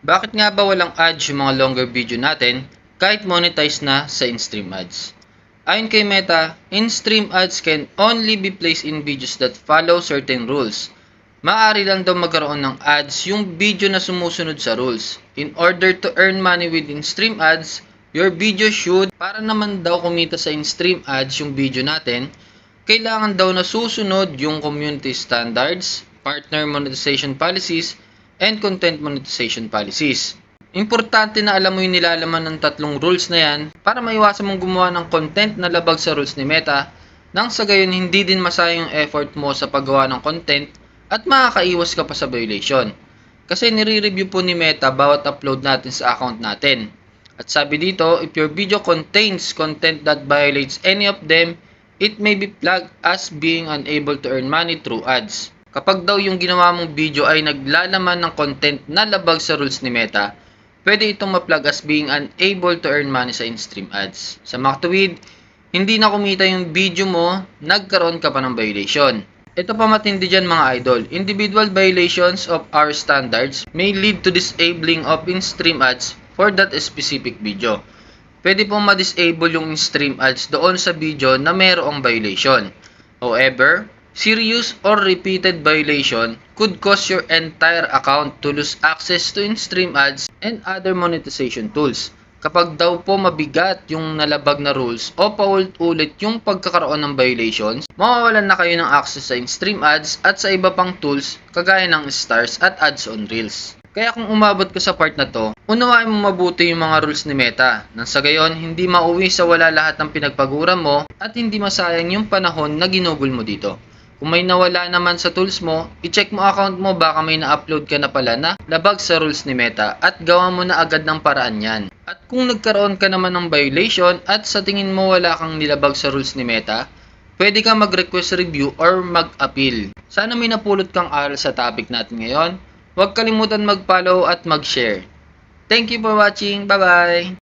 Bakit nga ba walang ads yung mga longer video natin kahit monetize na sa in-stream ads? Ayon kay Meta, in-stream ads can only be placed in videos that follow certain rules. Maaari lang daw magkaroon ng ads yung video na sumusunod sa rules. In order to earn money with in-stream ads, your video should, para naman daw kumita sa in-stream ads yung video natin, kailangan daw na susunod yung community standards, partner monetization policies, and content monetization policies. Importante na alam mo yung nilalaman ng tatlong rules na yan para maiwasan mong gumawa ng content na labag sa rules ni Meta nang sa gayon hindi din masayang yung effort mo sa paggawa ng content at makakaiwas ka pa sa violation. Kasi nire-review po ni Meta bawat upload natin sa account natin. At sabi dito, if your video contains content that violates any of them, it may be flagged as being unable to earn money through ads. Kapag daw yung ginawa mong video ay naglalaman ng content na labag sa rules ni Meta, pwede itong ma-flag as being unable to earn money sa in-stream ads. Sa Mactuid, hindi na kumita yung video mo, nagkaroon ka pa ng violation. Ito pa matindi dyan mga idol, individual violations of our standards may lead to disabling of in-stream ads for that specific video. Pwede pong ma-disable yung in-stream ads doon sa video na mayroong violation. However, serious or repeated violation could cause your entire account to lose access to in-stream ads and other monetization tools. Kapag daw po mabigat yung nalabag na rules o paulit-ulit yung pagkakaroon ng violations, mawawalan na kayo ng access sa in-stream ads at sa iba pang tools kagaya ng stars at ads on reels. Kaya kung umabot ka sa part na to, unawain mo mabuti yung mga rules ni Meta nang sa gayon hindi mauwi sa wala lahat ng pinagpaguran mo at hindi masayang yung panahon na ginugol mo dito. Kung may nawala naman sa tools mo, i-check mo account mo baka may na-upload ka na pala na labag sa rules ni Meta at gawa mo na agad ng paraan yan. At kung nagkaroon ka naman ng violation at sa tingin mo wala kang nilabag sa rules ni Meta, pwede kang mag-request review or mag-appeal. Sana may napulot kang aral sa topic natin ngayon. Huwag kalimutan mag-follow at mag-share. Thank you for watching. Bye-bye!